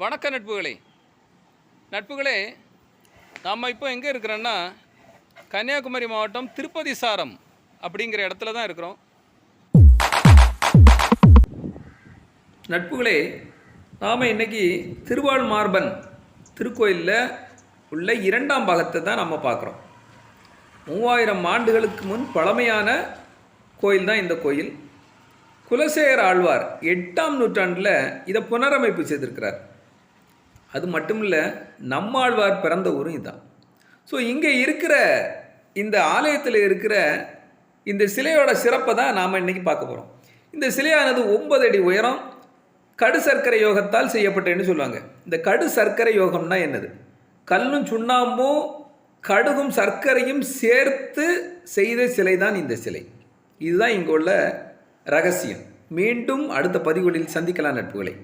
வணக்க நட்புகளே. நட்புகளே நம்ம இப்போ எங்கே இருக்கிறோன்னா கன்னியாகுமரி மாவட்டம் திருப்பதி சாரம் அப்படிங்கிற இடத்துல தான் இருக்கிறோம். நட்புகளே நாம் இன்னைக்கு திருவாள் மார்பன் திருக்கோயிலில் உள்ள இரண்டாம் பாகத்தை தான் நம்ம பார்க்குறோம். மூவாயிரம் ஆண்டுகளுக்கு முன் பழமையான கோயில் தான் இந்த கோயில். குலசேகர் ஆழ்வார் எட்டாம் நூற்றாண்டில் இதை புனரமைப்பு செய்திருக்கிறார். அது மட்டும் இல்லை நம்மாழ்வார் பிறந்த ஊரும் இதுதான் ஸோ இங்கே இருக்கிற இந்த ஆலயத்தில் இருக்கிற இந்த சிலையோட சிறப்பை தான் நாம் இன்னைக்கு பார்க்க போகிறோம் இந்த சிலையானது ஒன்பது அடி உயரம் கடு சர்க்கரை யோகத்தால் செய்யப்பட்டேன்னு சொல்லுவாங்க. இந்த கடு சர்க்கரை யோகம்னா என்னது? கல்லும் சுண்ணாம்பும் கடுகும் சர்க்கரையும் சேர்த்து செய்த சிலை தான் இந்த சிலை. இதுதான் இங்கே உள்ள ரகசியம். மீண்டும் அடுத்த பதிவுகளில் சந்திக்கலாம் நட்புகளை.